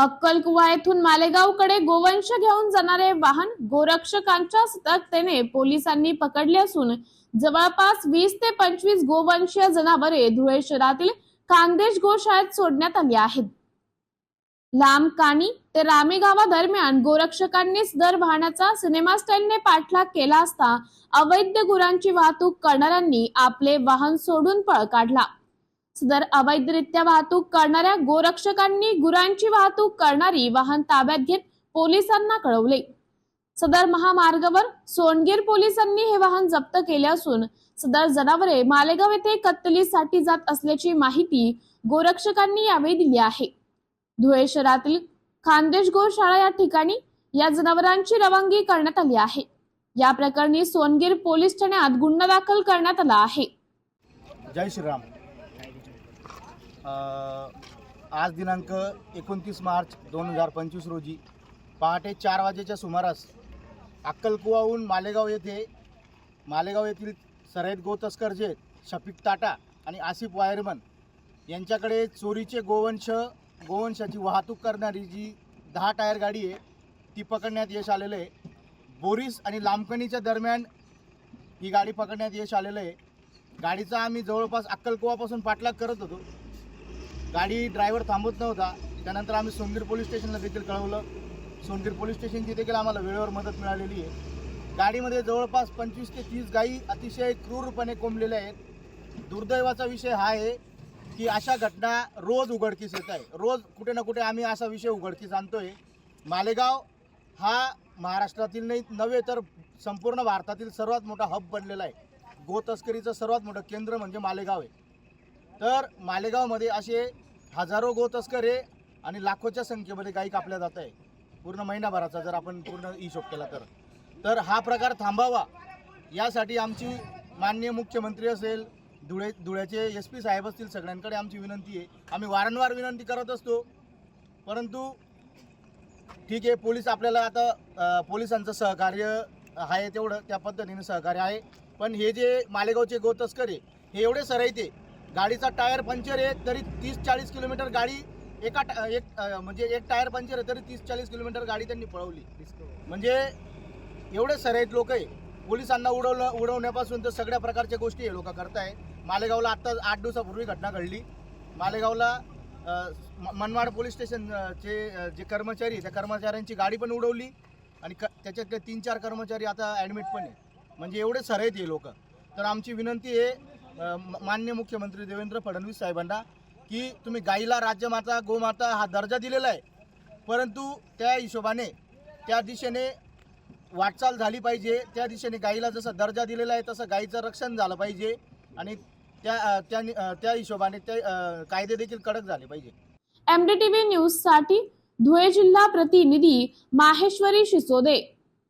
अक्कलकुवा येथून मालेगावकडे गोवंश घेऊन जाणारे वाहन गोरक्षकांच्या सतर्कतेने पोलिसांनी पकडले असून जवळपास वीस ते पंचवीस गोवंशीय जनावरे धुळे शहरातील खानदेश गोशाळेत सोडण्यात आली आहेत. लांब कानी ते रामेगावा दरम्यान गोरक्षकांनीच दर वाहनाचा सिनेमा स्टँडने पाठलाग केला असता अवैध गुरांची वाहतूक करणाऱ्यांनी आपले वाहन सोडून पळ काढला. सदर अवैधरित्या वाहतूक करणाऱ्या गोरक्षकांनी गुरांची वाहतूक करणारी वाहन ताब्यात घेत पोलिसांना कळवले. सदर महामार्गावर सोनगीर पोलिसांनी हे वाहन जप्त केले असून सदर जनावरे मालेगाव येथे कत्तलीसाठी जात असल्याची माहिती गोरक्षकांनी यावेळी दिली आहे. धुळे शहरातील खानदेश गोशाळा या ठिकाणी या जनावरांची रवानगी करण्यात आली आहे. या प्रकरणी सोनगीर पोलीस ठाण्यात गुन्हा दाखल करण्यात आला आहे. जय श्रीराम. आज दिनांक एकोणतीस मार्च दोन हजार पंचवीस रोजी पहाटे चार वाजेच्या सुमारास अक्कलकुवाहून मालेगाव येथे मालेगाव येथील सराईत गोतस्कर जे शफिक टाटा आणि आसिफ वायरमन यांच्याकडे चोरीचे गोवंश गोवंशाची वाहतूक करणारी जी दहा टायर गाडी आहे ती पकडण्यात यश आलेलं आहे. बोरीस आणि लांबकणीच्या दरम्यान ही गाडी पकडण्यात यश आलेलं आहे. गाडीचा आम्ही जवळपास अक्कलकुवापासून पाठलाग करत होतो. गाडी ड्रायव्हर थांबत नव्हता. त्यानंतर आम्ही सोनगीर पोलीस स्टेशनला देखील कळवलं. सोनगीर पोलीस स्टेशनची देखील आम्हाला वेळेवर मदत मिळालेली आहे. गाडीमध्ये जवळपास पंचवीस ते तीस गायी अतिशय क्रूरपणे कोंबलेल्या आहेत. दुर्दैवाचा विषय हा आहे की अशा घटना रोज उघडकीस येत आहे. रोज कुठे ना कुठे आम्ही असा विषय उघडकीस आणतोय. मालेगाव हा महाराष्ट्रातील नाही नव्हे तर संपूर्ण भारतातील सर्वात मोठा हब बनलेला आहे. गो तस्करीचं सर्वात मोठं केंद्र म्हणजे मालेगाव आहे. तर मालेगावमध्ये असे हजारो गो तस्कर आहे आणि लाखोच्या संख्येमध्ये गायी कापल्या जात आहे. पूर्ण महिनाभराचा जर आपण पूर्ण हिशोब केला तर. तर हा प्रकार थांबावा यासाठी आमची माननीय मुख्यमंत्री असेल धुळे धुळ्याचे एस पी साहेब असतील सगळ्यांकडे आमची विनंती आहे. आम्ही वारंवार विनंती करत असतो. परंतु ठीक आहे पोलीस आपल्याला आता पोलिसांचं सहकार्य आहे तेवढं त्या पद्धतीने सहकार्य आहे. पण हे जे मालेगावचे गो तस्कर आहे हे एवढे सराईत गाडीचा टायर पंक्चर आहे तरी तीस चाळीस किलोमीटर गाडी एका टा- एक म्हणजे एक टायर पंक्चर आहे तरी तीस चाळीस किलोमीटर गाडी त्यांनी पळवली. म्हणजे एवढे सराईत लोक आहे. पोलिसांना उडवलं उडवण्यापासून तर सगळ्या प्रकारच्या गोष्टी हे लोक करताय मालेगावला आत्ता आठ दिवसापूर्वी घटना घडली. मालेगावला मनमाड पोलीस स्टेशन चे जे कर्मचारी त्या कर्मचाऱ्यांची गाडी पण उडवली. आणि क त्याच्यातले तीन चार कर्मचारी आता ॲडमिट पण आहे म्हणजे एवढे सराईत हे लोक. तर आमची विनंती आहे मान्य मुख्यमंत्री देवेंद्र फडणवीस साहेबांना की तुम्ही गाईला राज्यमाता गोमाता हा दर्जा दिलेला आहे. परंतु त्या हिशोबाने त्या दिशेने वाटचाल झाली पाहिजे. त्या दिशेने गाईला जसा दर्जा दिलेला आहे तसं गाईचं रक्षण झालं पाहिजे. आणि त्या त्या त्या हिशोबाने ते कायदे देखील कडक झाले पाहिजे. एमडीटीव्ही न्यूजसाठी धुळे जिल्हा प्रतिनिधी माहेश्वरी शिसोदे.